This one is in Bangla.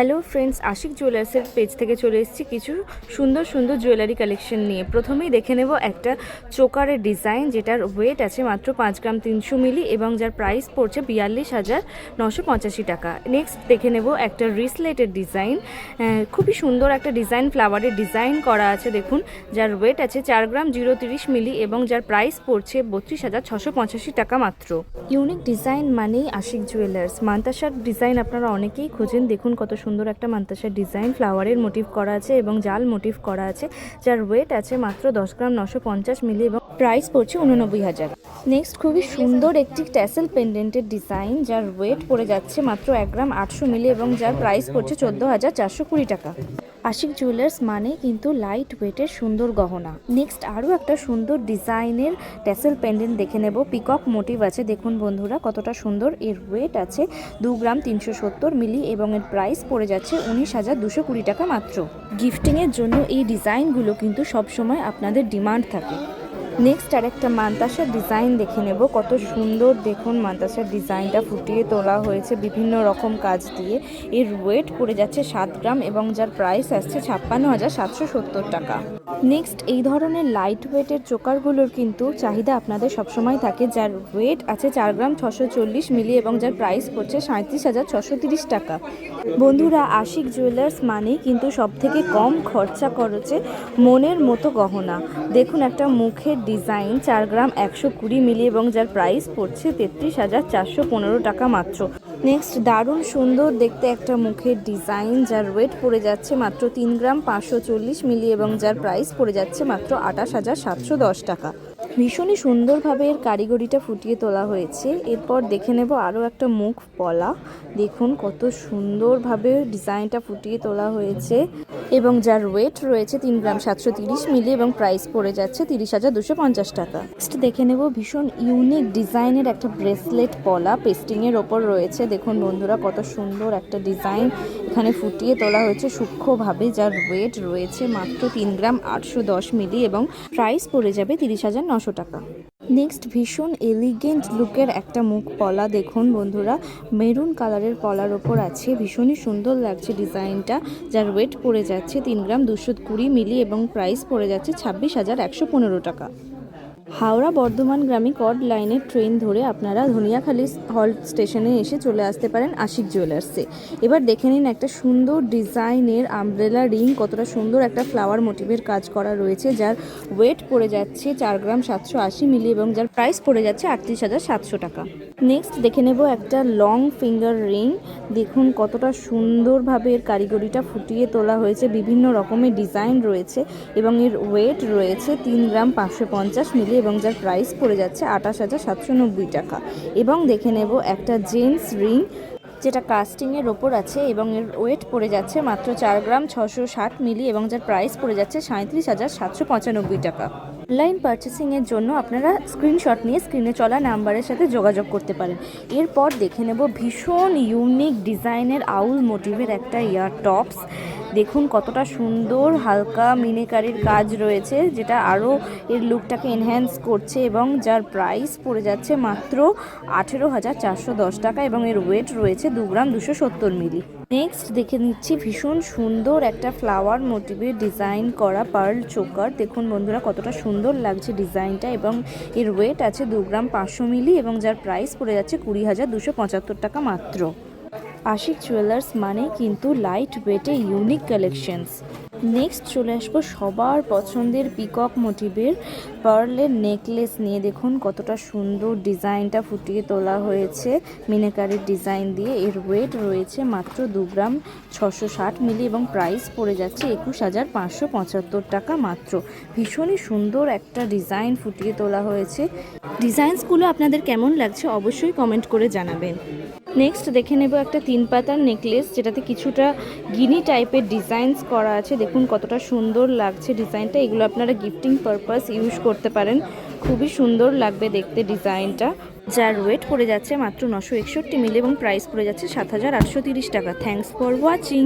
হ্যালো ফ্রেন্ডস আশিক জুয়েলার্সের পেজ থেকে চলে এসেছি। কিছু সুন্দর সুন্দর জুয়েলারি কালেকশন নিয়ে। প্রথমেই দেখে নেব একটা চোকারের ডিজাইন যেটার ওয়েট আছে মাত্র পাঁচ গ্রাম তিনশো মিলি এবং যার প্রাইস পড়ছে বিয়াল্লিশ হাজার নশো পঁচাশি টাকা। নেক্সট দেখে নেব একটা রিসলেটের ডিজাইন খুবই সুন্দর একটা ডিজাইন ফ্লাওয়ারের ডিজাইন করা আছে, দেখুন। যার ওয়েট আছে চার গ্রাম জিরো তিরিশ মিলি এবং যার প্রাইস পড়ছে বত্রিশ হাজার ছশো পঁচাশি টাকা মাত্র। ইউনিক ডিজাইন মানেই আশিক জুয়েলার্স মান্তাসার ডিজাইন আপনারা অনেকেই খোঁজেন, দেখুন কত সুন্দর একটা মান্তাসার ডিজাইন, ফ্লাওয়ারের মোটিভ করা আছে এবং জাল মোটিভ করা আছে, যার ওয়েট আছে মাত্র দশ গ্রাম নশো পঞ্চাশ মিলি এবং প্রাইস পড়ছে উননব্বই হাজার। নেক্সট খুবই সুন্দর একটি ট্যাসেল পেন্ডেন্টের ডিজাইন যার ওয়েট পড়ে যাচ্ছে মাত্র এক গ্রাম আটশো মিলি এবং যার প্রাইস পড়ছে চোদ্দ হাজার চারশো কুড়ি টাকা। আশিক জুয়েলার্স মানে কিন্তু লাইট ওয়েটের সুন্দর গহনা। নেক্সট আরও একটা সুন্দর ডিজাইনের ট্যাসেল পেন্ডেন্ট দেখে নেব। পিকক মোটিভ আছে। দেখুন বন্ধুরা, কতটা সুন্দর। এর ওয়েট আছে দু গ্রাম তিনশো সত্তর মিলি এবং এর প্রাইস পড়ে যাচ্ছে উনিশ হাজার দুশো কুড়ি টাকা মাত্র। গিফটিংয়ের জন্য এই ডিজাইনগুলো কিন্তু সবসময় আপনাদের ডিমান্ড থাকে। নেক্সট আর একটা মান্তাসার ডিজাইন দেখে নেব। কত সুন্দর দেখুন মান্তাসার ডিজাইনটা ফুটিয়ে তোলা হয়েছে বিভিন্ন রকম কাজ দিয়ে। এর ওয়েট পড়ে যাচ্ছে সাত গ্রাম এবং যার প্রাইস আসছে ছাপ্পান্ন হাজার সাতশো সত্তর টাকা। নেক্সট এই ধরনের লাইট ওয়েটের চোকারগুলোর কিন্তু চাহিদা আপনাদের সবসময় থাকে। যার ওয়েট আছে চার গ্রাম ছশো চল্লিশ মিলি এবং যার প্রাইস পড়ছে সাঁত্রিশ হাজার ছশো তিরিশ টাকা। বন্ধুরা, আশিক জুয়েলার্স মানেই কিন্তু সব থেকে কম খরচা খরচে মনের মতো গহনা। দেখুন একটা মুখের ডিজাইন চার গ্রাম একশো কুড়ি মিলি এবং যার প্রাইস পড়ছে তেত্রিশ হাজার চারশো পনেরো টাকা মাত্র। নেক্সট দারুণ সুন্দর দেখতে একটা মুখের ডিজাইন যার ওয়েট পড়ে যাচ্ছে মাত্র তিন গ্রাম পাঁচশো চল্লিশ মিলি এবং যার প্রাইস পড়ে যাচ্ছে মাত্র আঠাশ হাজার সাতশো দশ টাকা। ভীষণই সুন্দরভাবে এর কারিগরিটা ফুটিয়ে তোলা হয়েছে। এরপর দেখে নেব আরও একটা মুখ পলা। দেখুন কত সুন্দরভাবে ডিজাইনটা ফুটিয়ে তোলা হয়েছে। এবং যার ওয়েট রয়েছে তিন গ্রাম সাতশো তিরিশ মিলি এবং প্রাইস পড়ে যাচ্ছে তিরিশ হাজার দুশো পঞ্চাশ টাকা। নেক্সট দেখে নেব ভীষণ ইউনিক ডিজাইনের একটা ব্রেসলেট পলা। পেস্টিংয়ের ওপর রয়েছে, দেখুন বন্ধুরা কত সুন্দর একটা ডিজাইন এখানে ফুটিয়ে তোলা হয়েছে সূক্ষ্মভাবে, যার ওয়েট রয়েছে মাত্র তিন গ্রাম আটশো দশ মিলি এবং প্রাইস পড়ে যাবে তিরিশ হাজার নশো টাকা। নেক্সট ভীষণ এলিগেন্ট লুকের একটা মুখ পলা দেখুন বন্ধুরা। মেরুন কালারের পলার ওপর আছে, ভীষণই সুন্দর লাগছে ডিজাইনটা যার ওয়েট পড়ে যাচ্ছে তিন গ্রাম দুশো কুড়ি মিলি এবং প্রাইস পড়ে যাচ্ছে ছাব্বিশ হাজার একশো পনেরো টাকা। হাওড়া বর্ধমান গ্রামে কড লাইনের ট্রেন ধরে আপনারা ধনিয়াখালী হল স্টেশনে এসে চলে আসতে পারেন আশিক জুয়েলার্সে। এবার দেখে নিন একটা সুন্দর ডিজাইনের আমব্রেলা রিং, কতটা সুন্দর একটা ফ্লাওয়ার মোটিভের কাজ করা রয়েছে, যার ওয়েট পড়ে যাচ্ছে চার গ্রাম সাতশো আশি মিলি এবং যার প্রাইস পড়ে যাচ্ছে আটত্রিশ হাজার সাতশো টাকা। নেক্সট দেখে নেব একটা লং ফিঙ্গার রিং দেখুন কতটা সুন্দরভাবে এর কারিগরিটা ফুটিয়ে তোলা হয়েছে। বিভিন্ন রকমের ডিজাইন রয়েছে এবং এর ওয়েট রয়েছে তিন গ্রাম পাঁচশো পঞ্চাশ মিলি এবং যার প্রাইস পড়ে যাচ্ছে আঠাশ হাজার সাতশো নব্বই টাকা। এবং দেখে নেব একটা জেন্টস রিং যেটা কাস্টিংয়ের ওপর আছে এবং এর ওয়েট পড়ে যাচ্ছে মাত্র চার গ্রাম ছশো ষাট মিলি এবং যার প্রাইস পড়ে যাচ্ছে সাঁত্রিশ হাজার সাতশো পঁচানব্বই টাকা। অনলাইন পারচেসিংয়ের জন্য আপনারা স্ক্রিনশট নিয়ে স্ক্রিনে চলা নাম্বারের সাথে যোগাযোগ করতে পারেন। এরপর দেখে নেব ভীষণ ইউনিক ডিজাইনের আউল মোটিভের একটা ইয়ার টপস দেখুন কতটা সুন্দর, হালকা মিনেকারির কাজ রয়েছে, যেটা আরও এর লুকটাকে এনহ্যান্স করছে এবং যার প্রাইস পড়ে যাচ্ছে মাত্র আঠেরো হাজার চারশো দশ টাকা এবং এর ওয়েট রয়েছে দু গ্রাম দুশো সত্তর মিলি নেক্সট দেখে নিচ্ছি ভীষণ সুন্দর একটা ফ্লাওয়ার মোটিভের ডিজাইন করা পার্ল চোকার দেখুন বন্ধুরা কতটা সুন্দর লাগছে ডিজাইনটা এবং এর ওয়েট আছে দু গ্রাম পাঁচশো মিলি এবং যার প্রাইস পড়ে যাচ্ছে কুড়ি হাজার দুশো পঁচাত্তর টাকা মাত্র। আশিক জুয়েলার্স মানে কিন্তু লাইট ওয়েটে ইউনিক কালেকশনস নেক্সট চলে আসব সবার পছন্দের পিকক মোটিভের পার্লের নেকলেস নিয়ে। দেখুন কতটা সুন্দর ডিজাইনটা ফুটিয়ে তোলা হয়েছে। মিনেকারির ডিজাইন দিয়ে এর ওয়েট রয়েছে মাত্র দু গ্রাম ছশো ষাট মিলি এবং প্রাইস পড়ে যাচ্ছে একুশ হাজার পাঁচশো পঁচাত্তর টাকা মাত্র। ভীষণই সুন্দর একটা ডিজাইন ফুটিয়ে তোলা হয়েছে। ডিজাইনসগুলো আপনাদের কেমন লাগছে অবশ্যই কমেন্ট করে জানাবেন। নেক্সট দেখে নেব একটা তিন পাতার নেকলেস যেটাতে কিছুটা গিনি টাইপের ডিজাইনস করা আছে। দেখুন কতটা সুন্দর লাগছে ডিজাইনটা এগুলো আপনারা গিফটিং পারপাস ইউজ করতে পারেন। খুবই সুন্দর লাগবে দেখতে ডিজাইনটা যার ওয়েট পড়ে যাচ্ছে মাত্র নশো একষট্টি মিল এবং প্রাইস পড়ে যাচ্ছে সাত হাজার আটশো তিরিশ টাকা। Thanks for watching